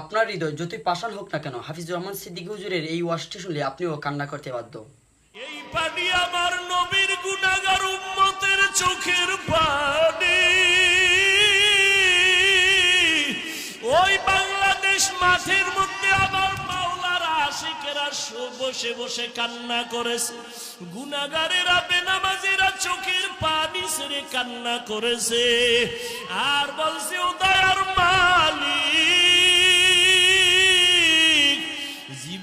আপনার হৃদয় যতই পাষাণ হোক না কেন, হাফিজুর রহমান সিদ্দিকী হুজুরের এই ওয়াজটি শুনলে আপনিও কান্না করতে বাধ্য। এই পানি আমার নবীর উম্মতের চোখের পানি ওই বাংলাদেশ মাঠের মধ্যে আমার বসে বসে কান্না করেছে। গুনাগারেরা বেনামাজিরা চোখের পানি সেরে কান্না করেছে। আর বলছে, ও দয়ার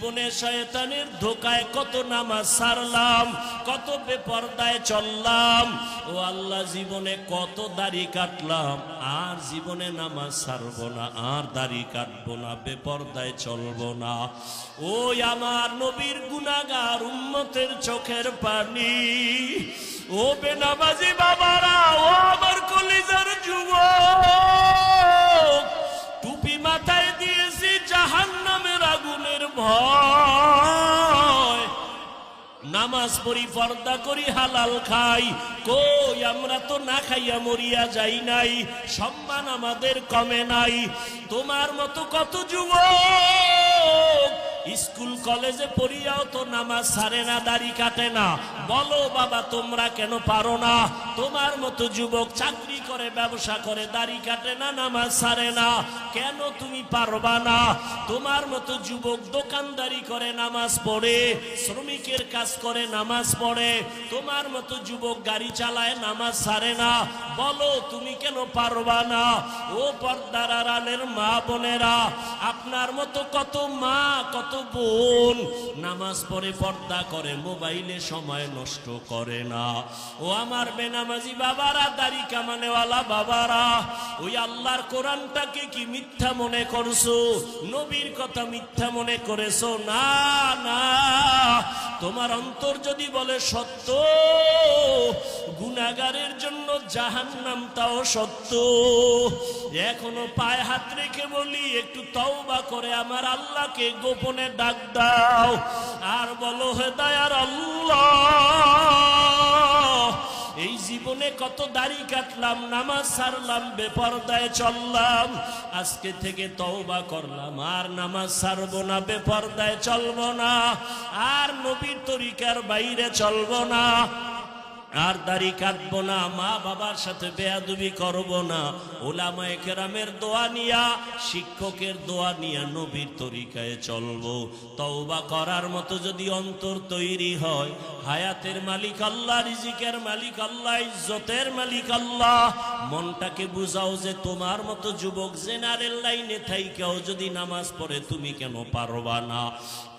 জীবনে শয়তানের ধোকায় কত নামাজ সারলাম, কত বেপর্দায় চললাম। ও আল্লাহ জীবনে কত দাড়ি কাটলাম, আর জীবনে নামাজ সারবো না, আর দাড়ি কাটব না, বেপর্দায় চলব না। ওই আমার নবীর গুনাগার উম্মতের চোখের পানি। ও বেনামাজি বাবারা, ও আমার কলিজার যুবক। নামাজ পড়ি, পর্দা করি, হালাল খাই। কই, আমরা তো না খাইয়া মরিয়া যাই নাই, সম্মান আমাদের কমে নাই। তোমার মতো কত যুব স্কুল, কলেজে পড়িয়াও তো নামাজ সারে না, দাড়ি কাটে না। বলো বাবা, তোমরা কেন পারো না? তোমার মতো যুবক চাকরি করে, ব্যবসা করে, দাড়ি কাটে না, নামাজ সারে না। কেন তুমি পারবা না? তোমার মতো যুবক দোকানদারি করে, নামাজ পড়ে, শ্রমিকের কাজ করে, নামাজ পড়ে। তোমার মতো যুবক গাড়ি চালায়, নামাজ সারে না। বলো, তুমি কেন পারবা না? ও পর্দার আড়ালের মা বোনেরা, আপনার মতো কত মা, কত বোন নামাজ পড়ে, পর্দা করে, মোবাইলে সময় নষ্ট করে না। ও আমার বেনামাজি বাবারা, দাড়ি কামানেওয়ালা বাবারা, ওই আল্লাহর কোরআনটাকে কি মিথ্যা মনে করছ? নবীর কথা মিথ্যা মনে করেছ? না না। তোমার অন্তর যদি বলে সত্য গুনাগারের জন্য জাহান্নাম তাও সত্য। এখনও পায়ে হাত রেখে বলি, একটু তওবা করে আমার আল্লাহকে গোপনে ডাক দাও। আর বলো, হে দয়ার আল্লাহ। এই জীবনে কত দাড়ি কাটলাম, নামাজ সারলাম, বেপরদায় চললাম, আজকে থেকে তওবা করলাম, আর নামাজ সারবো না, বেপরদায় চলবো না, আর নবীর তরিকার বাইরে চলবো না। আর দাড়ি কাটবো না, মা বাবার সাথে বেয়াদুবি করব না। ওলামায়ে কেরামের দোয়া নিয়া, শিক্ষকের দোয়া নিয়া নবীর তরিকায় চলবো। তওবা করার মতো যদি অন্তর তৈরি হয়, হায়াতের মালিক আল্লাহ, রিজিকের মালিক আল্লাহ, ইজ্জতের মালিক আল্লাহ, মনটাকে বুঝাও যে তোমার মতো যুবক জেনারেল লাইনে থাইকাও যদি নামাজ পড়ে তুমি কেন পারবা না?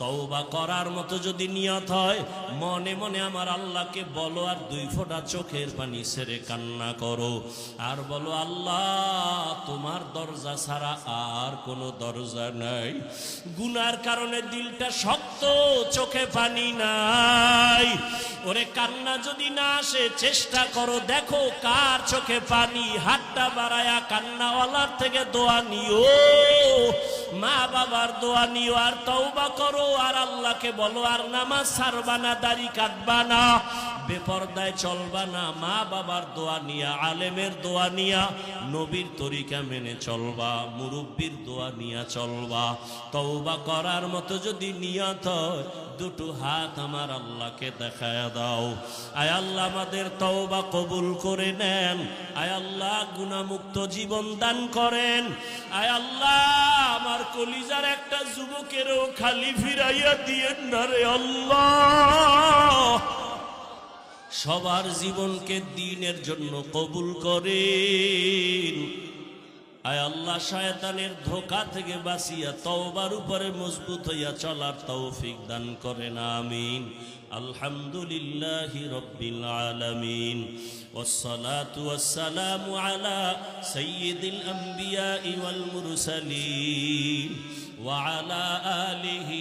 তওবা করার মতো যদি নিয়ত হয়, মনে মনে আমার আল্লাহকে বলো আর দুই ফোঁটা চোখের পানি সেরে কান্না করো। আর বলো, আল্লাহ, তোমার দরজা ছাড়া আর কোনো দরজা নাই। গুনার কারণে দিলটা শক্ত, চোখে পানি নাই। ওরে, কান্না যদি না আসে, চেষ্টা করো, দেখো কার চোখে পানি। হাতটা বাড়ায়া কান্নাওয়ালার থেকে দোয়া নিও। মা বাবার দোয়া নিও, আর তওবা করো। আর আল্লাহকে বলো, আর নামাজ সারবানা দাড়ি কাটবা না। বেপর্দায় চলবা না, মা বাবার দোয়া নিয়া, আলেমের দোয়া নিয়া, নবীর তরিকা মেনে চলবা, মুরব্বীর দোয়া নিয়া চলবা। তওবা করার মতো যদি নিয়ত হয়, দুটো হাত আমার আল্লাহকে দেখায় দাও। আয় আল্লাহ, আমাদের তওবা কবুল করে নেন। আয় আল্লাহ গুণামুক্ত জীবন দান করেন। আয় আল্লাহ, আমার কলিজার একটা যুবকেরও খালি ফিরাইয়া দিয়েন না রে আল্লাহ। সবার জীবনকে দিনের জন্য কবুল করেন আয় আল্লাহ শয়তানের ধোকা থেকে বাঁচিয়া তওবার উপরে মজবুত হইয়া চলার তৌফিক দান করেন আমিন আলহামদুলিল্লাহি রব্বিল আলামিন والصلاة والسلام على سيد الأنبياء والمرسلين وعلى آله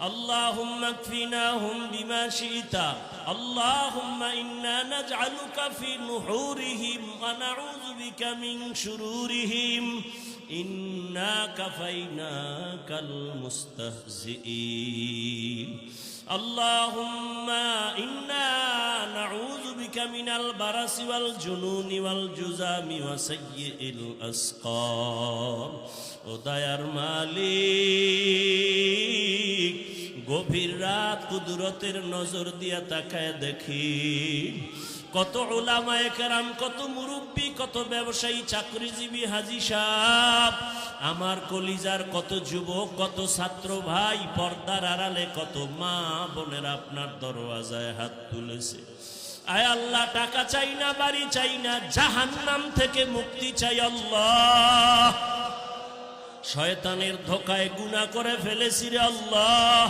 اللهم اكفناهم بما شئت. اللهم إنا نجعلك في نحورهم ونعوذ بك من شرورهم. إنا كفيناك المستهزئين. اللهم إنا نعوذ بك من البرس والجنون والجزام وسيء الأسقام. ودير ماليك গভীর রাত কুদরতের নজর দিয়া তাকায় দেখি, কত ওলামায়ে কেরাম, কত মুরব্বী, কত ব্যবসায়ী, চাকরিজীবী হাজি সাহ আমার কলিজার কত যুবক, কত ছাত্র ভাই, পর্দার আড়ালে কত মা বোনের আপনার দরওয়াজায় হাত তুলেছে। আয় আল্লাহ, টাকা চাই না, বাড়ি চাই না, জাহান্নাম থেকে মুক্তি চাই আল্লাহ। শয়তানের ধোকায় গুনাহ করে ফেলেছি রে আল্লাহ।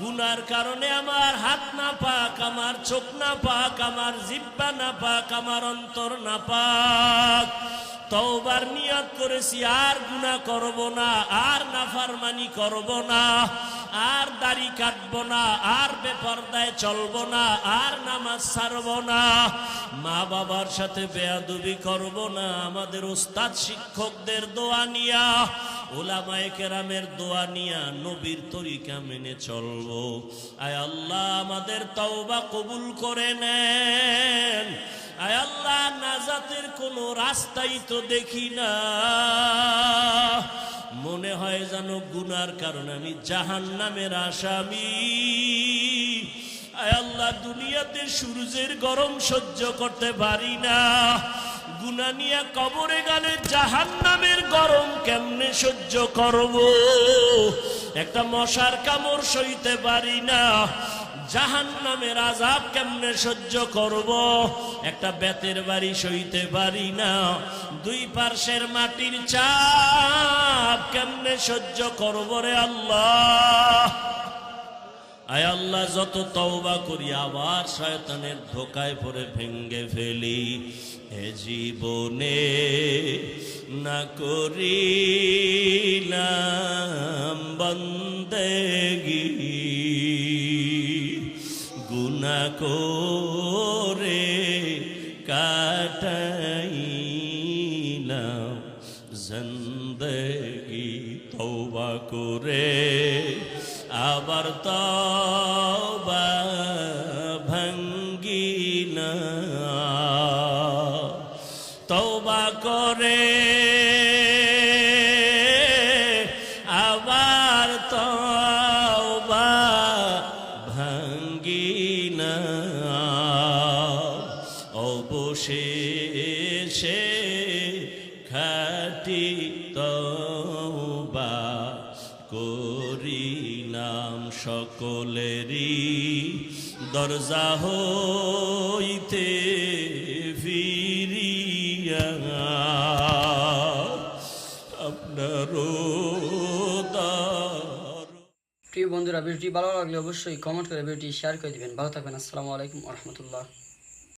গুনার কারণে আমার হাত না পাক, আমার চোখ না পাক, আমার জিব্বা না পাক, আমার অন্তর না পাক। তওবার নিয়ত করেছি, আর গুনাহ করব না, আর নাফারমানি করব না, আর দাড়ি কাটব না, আর বেপরদায় চলব না, আর নামাজ ছাড়ব না। মা বাবার সাথে বেয়াদুবি করব না, আমাদের ওস্তাদ শিক্ষকদের দোয়া নিয়া, ওলামায়ে কেরামের দোয়া নিয়া নবীর তরিকা মেনে চলবো। আয় আল্লাহ, আমাদের তওবা কবুল করে নেন। আল্লাহ নাজাতের কোনো রাস্তাই তো দেখি না। মনে হয় যেন গুনার কারণে আমি জাহান নামের আসামি আল্লাহ, দুনিয়াতে সূর্যের গরম সহ্য করতে পারি না। গুনা নিয়ে কবরে গেলে জাহান নামের গরম কেমনে সহ্য করব? একটা মশার কামড় সইতে পারি না। জাহান নামের আজাব কেমনে সহ্য করব? একটা বেতের বাড়ি সইতে পারি না। দুই পার্শ্বের মাটির চাপ কেমনে সহ্য করব রে আল্লাহ? আয় আল্লাহ, যত তওবা করি, আবার শয়তানের ধোকায় পরে ভেঙ্গে ফেলি। হে জীবনে না করিলাম বন্দেগি। করে কাটাইলাম জন্দগি তওবা করে আবার তওবা অবশেষে খাটি তওবা করিলাম সকলেরই। দরজা হইতে ফিরিয়া আপনারও প্রিয় বন্ধুরা, ভিডিওটি ভালো লাগলে অবশ্যই কমেন্ট করে ভিডিওটি শেয়ার করে দিবেন। ভালো থাকবেন। আসসালামু আলাইকুম রহমতুল্লাহ।